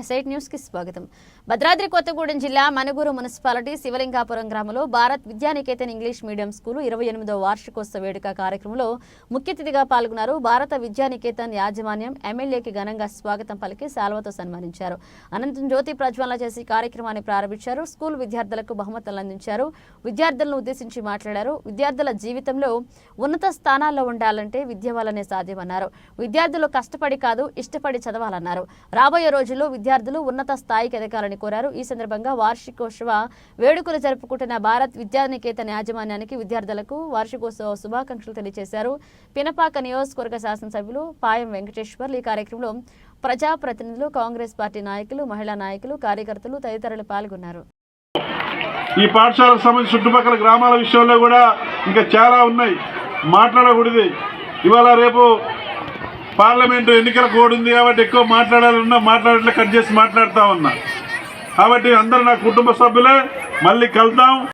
ఎస్ఐట్ న్యూస్కి స్వాగతం. భద్రాద్రి కొత్తగూడెం జిల్లా మనుగూరు మున్సిపాలిటీ శివలింగాపురం గ్రామంలో Bharat Vidyaniketan English medium school ఇరవై ఎనిమిదో వార్షికోత్సవ వేడుక కార్యక్రమంలో ముఖ్య అతిథిగా పాల్గొన్నారు భారత విద్యానికేతన్ యాజమాన్యం. ఎమ్మెల్యేకి ఘనంగా స్వాగతం పలికి శాల్వతో సన్మానించారు. అనంతరం జ్యోతి ప్రజ్వలన చేసి కార్యక్రమాన్ని ప్రారంభించారు. స్కూల్ విద్యార్థులకు బహుమతులు అందించారు. విద్యార్థులను ఉద్దేశించి మాట్లాడారు. విద్యార్థుల జీవితంలో ఉన్నత స్థానాల్లో ఉండాలంటే విద్య వల్లనే సాధ్యమన్నారు. విద్యార్థులు కష్టపడి కాదు ఇష్టపడి చదవాలన్నారు. రాబోయే రోజుల్లో విద్య విద్యార్థులు ఉన్నత స్థాయికి ఎదగాలని కోరారు. ఈ సందర్భంగా వార్షికోత్సవ వేడుకలు జరుపుకుంటున్న భారత్ విద్యానికేతన్ యాజమాన్యానికి విద్యార్థులకు వార్షికోత్సవ శుభాకాంక్షలు తెలియజేశారు. పినపాక నియోజకవర్గ శాసనసభ్యులు పాయం వెంకటేశ్వర్లు ఈ కార్యక్రమంలో ప్రజాప్రతినిధులు కాంగ్రెస్ పార్టీ నాయకులు మహిళా నాయకులు కార్యకర్తలు తదితరులు పాల్గొన్నారు. ఈ పాఠశాలకు సంబంధించి చుట్టుపక్కల గ్రామాల విషయంలో కూడా ఇంకా చాలా ఉన్నాయి. మాట్లాడకూడదు. ఇవాళ రేపు పార్లమెంటు ఎన్నికల కోడ్ ఉంది కాబట్టి ఎక్కువ మాట్లాడాలన్నా మాట్లాడట్లే కట్ చేసి మాట్లాడుతూ ఉన్నా. కాబట్టి అందరూ నా కుటుంబ సభ్యులే మళ్ళీ కలుద్దాం.